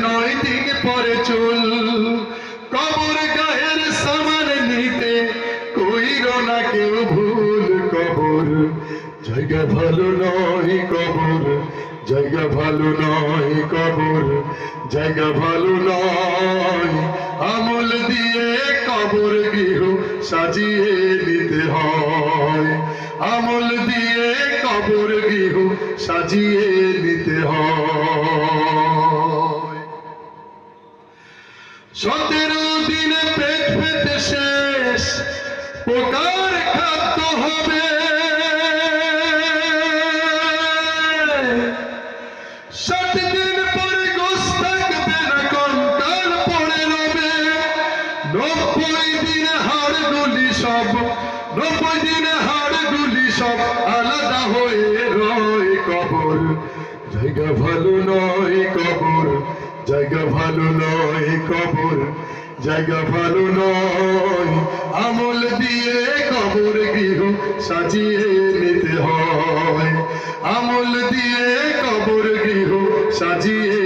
নয় দিন পরে চুল। কবর গায়ের সামান নিতে না কেউ ভুল কবর। জায়গা ভালো নয় কবর। জায়গা ভালো নয় কবর, জায়গা ভালো নয়। আমল দিয়ে কবর গৃহ সাজিয়ে নিতে হয়। আমল দিয়ে কবর গৃহ সাজিয়ে নিতে হয়। সতেরো দিনে পেট পেতে শেষ, পোকার খাদ্য হবে। নব্বই দিনে হাড় গুলি সব, নব্বই দিনে হাড় গুলি সব আলাদা হয়ে কবর। জায়গা ভালো নয় কবর, জায়গা ভালো নয় কবর, জায়গা ভালো নয়। আমল দিয়ে কবর গৃহ সাজিয়ে নিতে হয়। আমল দিয়ে কবর গৃহ সাজিয়ে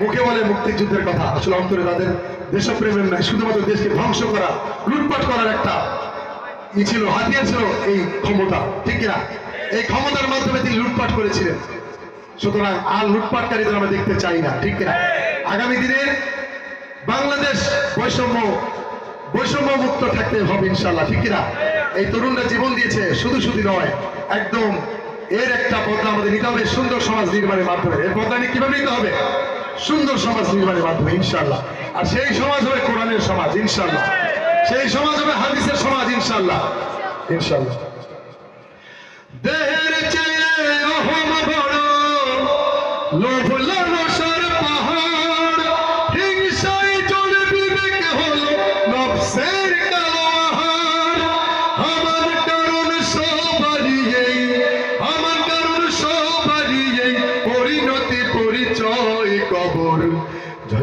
মুখে বলে মুক্তিযুদ্ধের কথা। আসলে অন্তরে তাদের দেশপ্রেমের নাই, শুধুমাত্র দেশকে ধ্বংস করা, লুটপাট করার একটা ই ছিল, হাতিয়ার ছিল এই ক্ষমতা, ঠিক কিনা? এই ক্ষমতার মাধ্যমে তিনি লুটপাট করেছিলেন। সুতরাং আর লুটপাটকারীদের আমরা দেখতে চাই না, ঠিক কিনা? আগামী দিনে বাংলাদেশ বৈষম্য বৈষম্য মুক্ত থাকতে হবে ইনশাল্লাহ ঠিক কিনা? এই তরুণরা জীবন দিয়েছে, শুধু শুধু নয়, একদম এর একটা পদ্মা আমাদের নিতে হবে, সুন্দর সমাজ নির্মাণের মাধ্যমে। এর বদলা নিয়ে কীভাবে নিতে হবে? সুন্দর সমাজ নির্মাণের মাধ্যমে ইনশাল্লাহ আর সেই সমাজ হবে কোরআনের সমাজ ইনশাল্লাহ সেই সমাজ হবে হাদিসের সমাজ ইনশাল্লাহ ইনশাল্লাহ দেহের চেয়ে অহম বড়, লোভ